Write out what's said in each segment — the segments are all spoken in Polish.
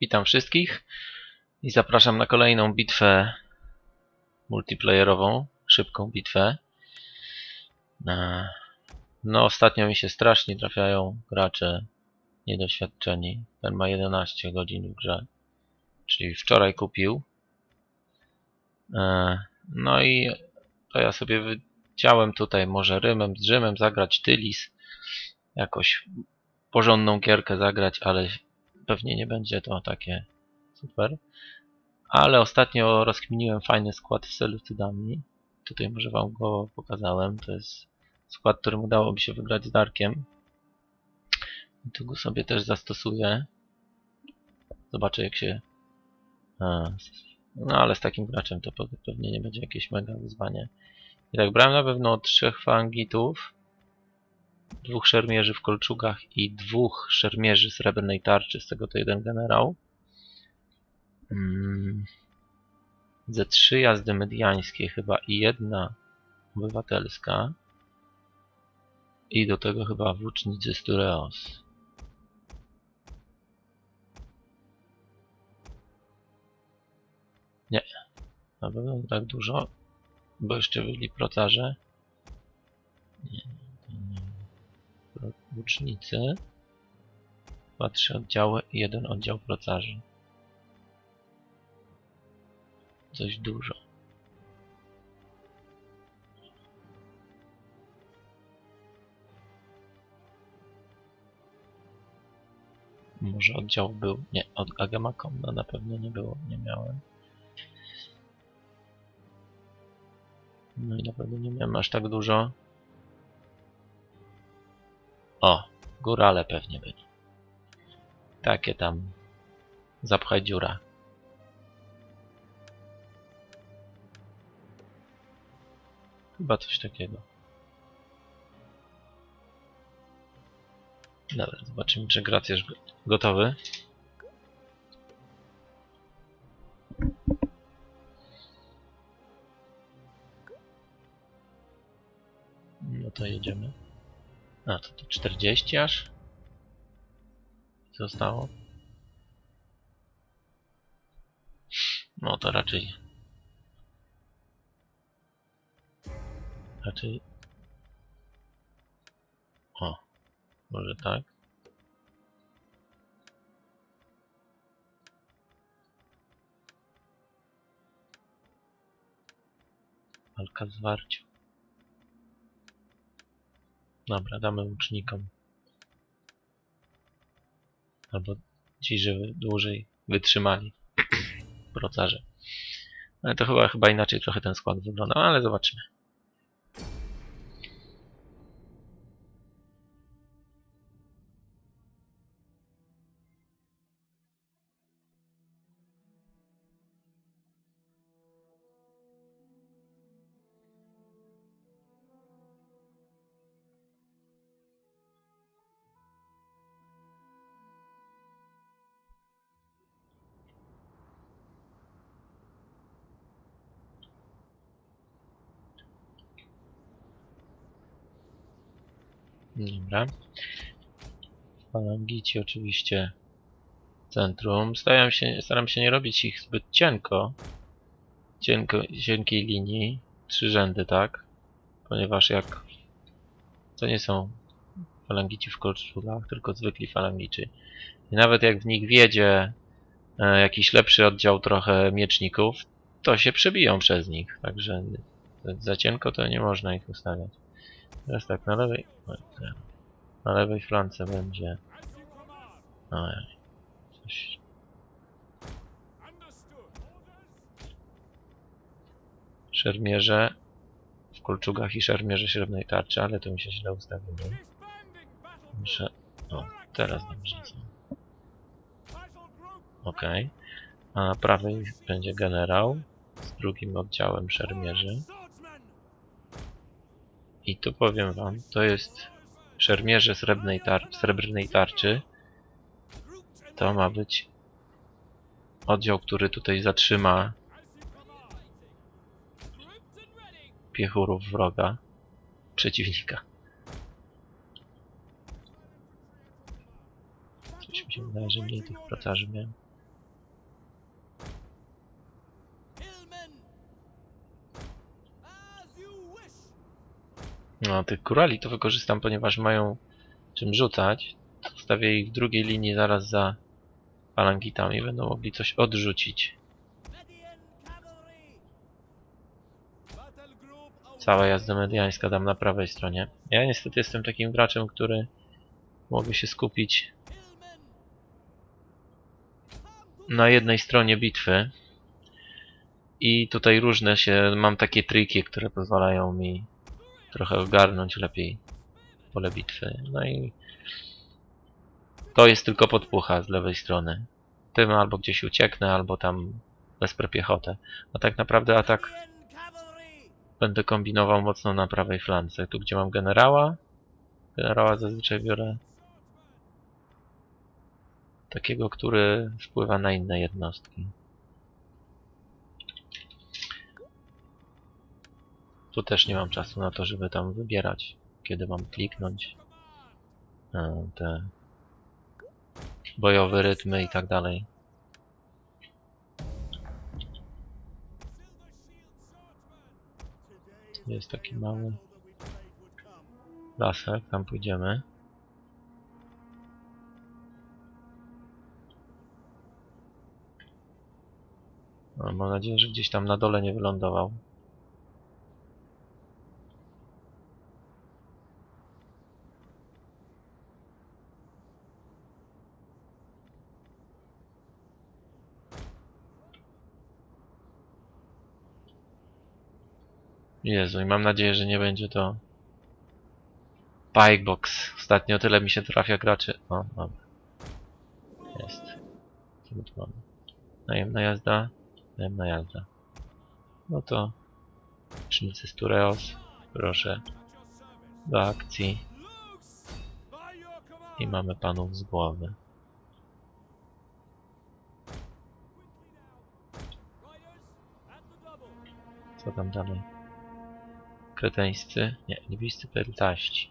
Witam wszystkich i zapraszam na kolejną bitwę multiplayerową, szybką bitwę. E, No, ostatnio mi się strasznie trafiają gracze niedoświadczeni. Ten ma 11 godzin w grze, czyli wczoraj kupił. E, No i to ja sobie wyciąłem tutaj może Rymem z Rzymem zagrać Tylis, jakoś porządną gierkę zagrać, ale pewnie nie będzie to takie super. Ale ostatnio rozkminiłem fajny skład z Seleucydami. Tutaj może wam go pokazałem. To jest skład, którym udało mi się wygrać z Darkiem. I tu go sobie też zastosuję. Zobaczę jak się... No ale z takim graczem to pe- pewnie nie będzie jakieś mega wyzwanie. I tak brałem na pewno trzech fangitów dwóch szermierzy w kolczugach i dwóch szermierzy srebrnej tarczy, z tego to jeden generał. Mm. Ze trzy jazdy mediańskie chyba i jedna obywatelska. I do tego chyba włócznicy z Tureos. Nie, na pewno tak dużo, bo jeszcze byli procarze. Nie. Łucznicy. Dwa, trzy oddziały i jeden oddział procarzy. Coś dużo. Może oddział był. Nie, od Agamakomna na pewno nie było, nie miałem. No i na pewno nie miałem aż tak dużo. Górale pewnie byli. Takie tam zapchaj dziura. Chyba coś takiego. Dobra, zobaczymy, czy Grac jest go- gotowy. A, to, to 40 aż? Zostało? No to raczej... Raczej... O, może tak? Walka z warcią. Dobra, damy łucznikom. Albo ci, żeby dłużej wytrzymali. Procarze. Ale to chyba, chyba inaczej trochę ten skład wygląda, ale zobaczymy. Dobra. Falangici oczywiście centrum. Staram się, staram się nie robić ich zbyt cienko. Cienko, cienkiej linii. Trzy rzędy, tak? Ponieważ jak to nie są falangici w kolczugach, tylko zwykli falangici. I nawet jak w nich wiedzie e, jakiś lepszy oddział trochę mieczników, to się przebiją przez nich. Także za cienko to nie można ich ustawiać. Teraz tak, na lewej... oj. Na lewej flance będzie... Ojej. Coś... Szermierze w kolczugach i szermierze średniej tarczy, ale to mi się źle ustawiło. Muszę... O, teraz dobrze są. Okej. A na prawej będzie generał z drugim oddziałem szermierzy. I tu powiem wam, to jest szermierze srebrnej, tar srebrnej tarczy. To ma być oddział, który tutaj zatrzyma piechurów wroga, przeciwnika. Coś mi się wydaje, że mniej tych procarzy miałem. No, tych kurali to wykorzystam, ponieważ mają czym rzucać. Stawię ich w drugiej linii zaraz za falangitami. Będą mogli coś odrzucić. Cała jazda mediańska dam na prawej stronie. Ja niestety jestem takim graczem, który mogę się skupić na jednej stronie bitwy. I tutaj różne się, mam takie triki, które pozwalają mi trochę ogarnąć lepiej pole bitwy. No i to jest tylko podpucha z lewej strony. Tym albo gdzieś ucieknę, albo tam wesprę piechotę. A tak naprawdę atak będę kombinował mocno na prawej flance. Tu gdzie mam generała, generała zazwyczaj biorę takiego, który wpływa na inne jednostki. Tu też nie mam czasu na to, żeby tam wybierać, kiedy mam kliknąć e, te bojowe rytmy i tak dalej. Jest taki mały lasek, tam pójdziemy. Mam nadzieję, że gdzieś tam na dole nie wylądował. Jezu, i mam nadzieję, że nie będzie to Pikebox. Ostatnio tyle mi się trafia graczy. O, dobra. Jest. Co my tu mamy? Najemna jazda. Najemna jazda. No to Czynnicy z Tureos. Proszę. Do akcji. I mamy panów z głowy. Co tam dalej? Kreteńscy? Nie, niebiscy peltaści.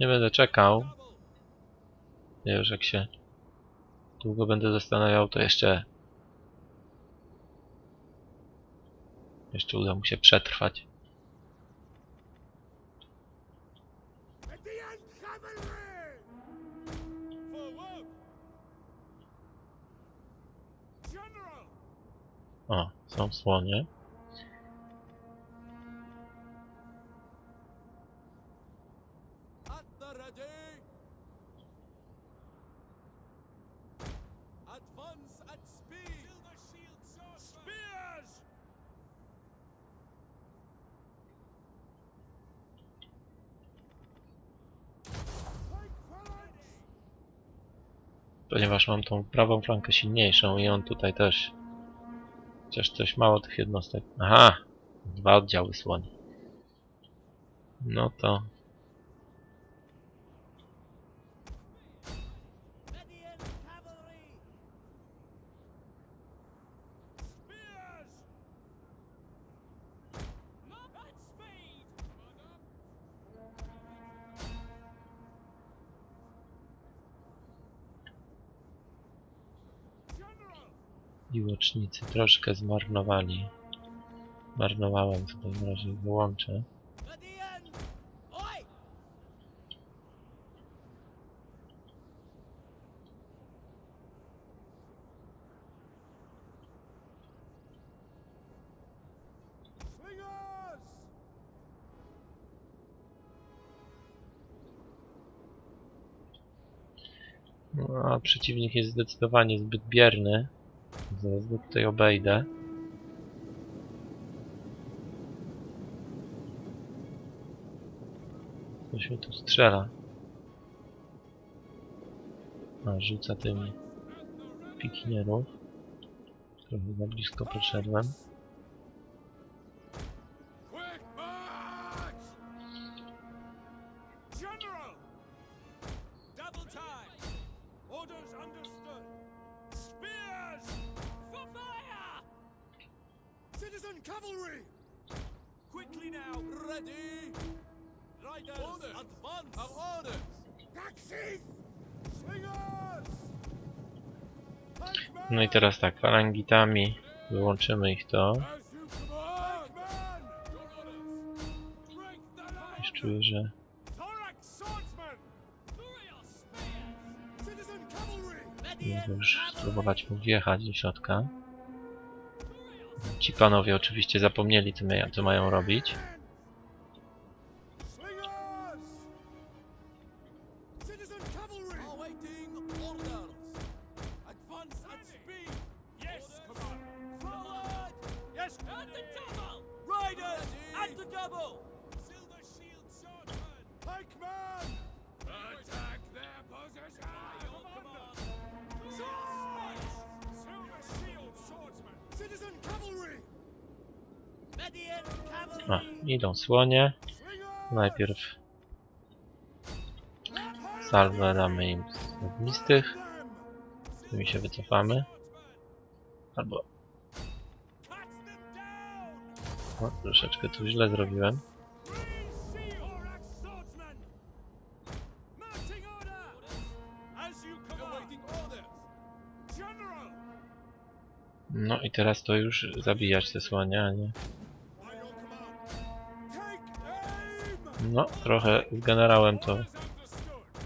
Nie będę czekał. Ja już jak się długo będę zastanawiał, to jeszcze jeszcze uda mu się przetrwać. O, są słonie. Advance at speed. Ponieważ mam tą prawą flankę silniejszą i on tutaj też. Chociaż coś mało tych jednostek. Aha! Dwa oddziały słoni. No to i łucznicy troszkę zmarnowali. Marnowałem, w takim razie wyłączę. No, a przeciwnik jest zdecydowanie zbyt bierny. Zaraz go tutaj obejdę. Coś mi tu strzela. A, rzuca tymi pikinierów. Trochę za blisko podszedłem. teraz tak, falangitami wyłączymy ich to. Już czuję, że... Mogę już spróbować mu wjechać do środka. Ci panowie oczywiście zapomnieli, co mają robić. A, idą słonie. Najpierw salwę damy im z ognistych. Z tymi się wycofamy. Albo... O, troszeczkę tu źle zrobiłem. No i teraz to już zabijać te słonie, a nie No, trochę z generałem to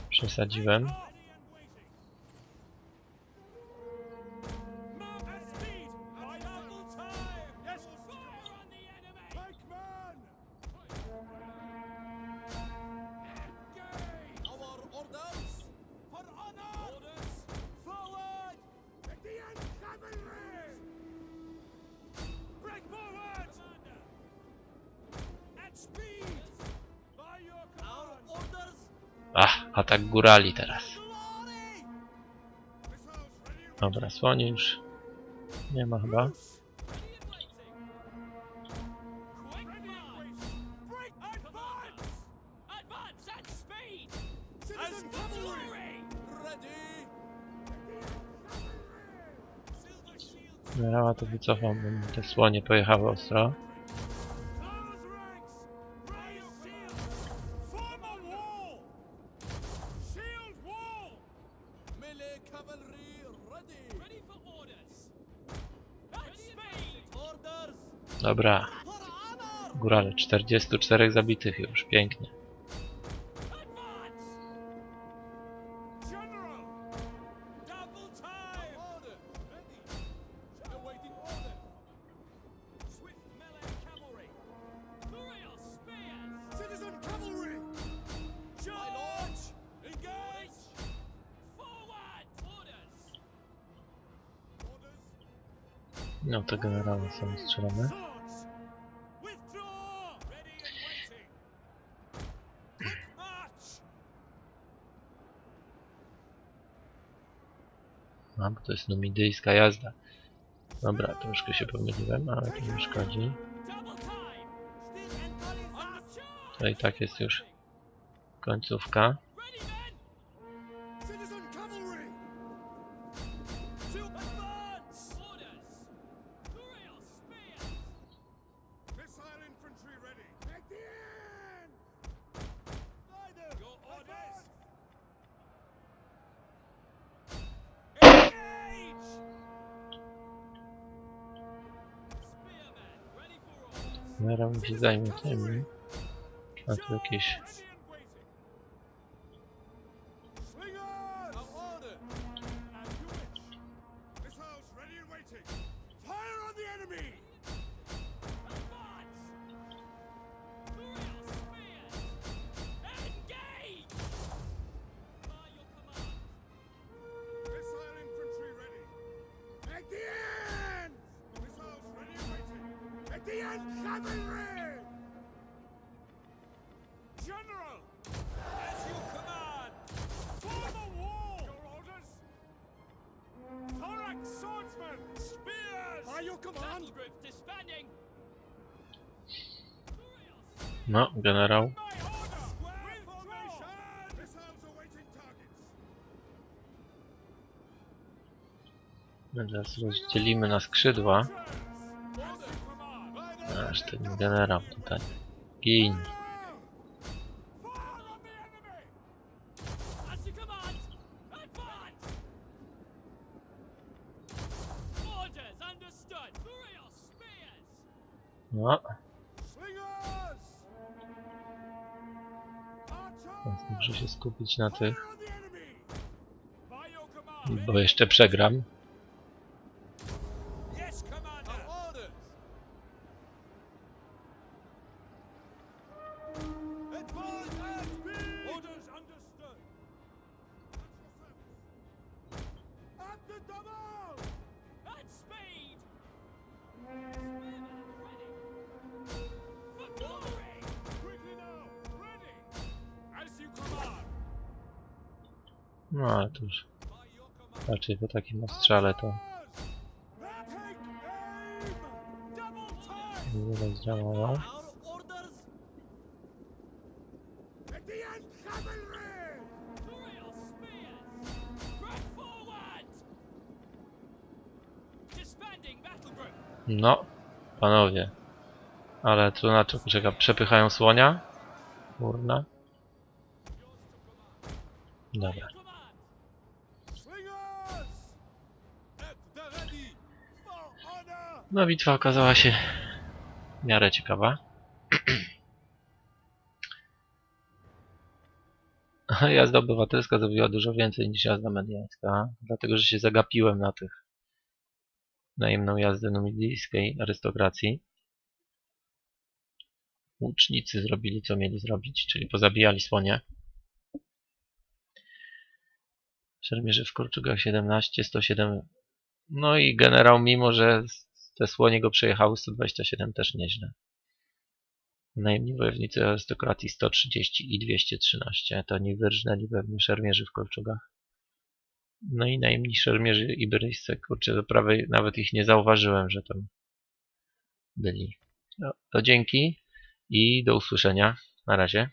przesadziłem. Atak górali teraz. Dobra, słoni już. Nie ma chyba. Generała to wycofam, te słonie pojechały ostro. Dobra. Górale, 44 zabitych już, pięknie. No to generalnie są strzelone. to jest numidyjska jazda. Dobra, troszkę się pomyliłem, ale to nie szkodzi. To i tak jest już końcówka. design game. No, generał. Teraz rozdzielimy na skrzydła. Aż ten generał tutaj. Gin. No, muszę się skupić na tych, bo jeszcze przegram. No ale to już raczej po takim ostrzale to nie będzie działało. Our orders! At the end, cavalry! Through your spears! Press forward! Disbanding battle group! No, panowie. Ale tu na to czeka, przepychają słonia. Kurna. Dobra. No bitwa okazała się w miarę ciekawa. Jazda obywatelska zrobiła dużo więcej niż jazda mediańska, dlatego że się zagapiłem na tych najemną jazdę numidyjskiej arystokracji. Łucznicy zrobili co mieli zrobić, czyli pozabijali słonie. Szermierzy w Korczugach 17, 107. No i generał, mimo że te słonie go przejechały, 127 też nieźle. Najemni wojownicy arystokracji 130 i 213. To nie wyrżnęli pewnie szermierzy w Kolczugach. No i najemni szermierzy iberyjscy, kurczę, to prawie nawet ich nie zauważyłem, że tam byli. No, to dzięki i do usłyszenia. Na razie.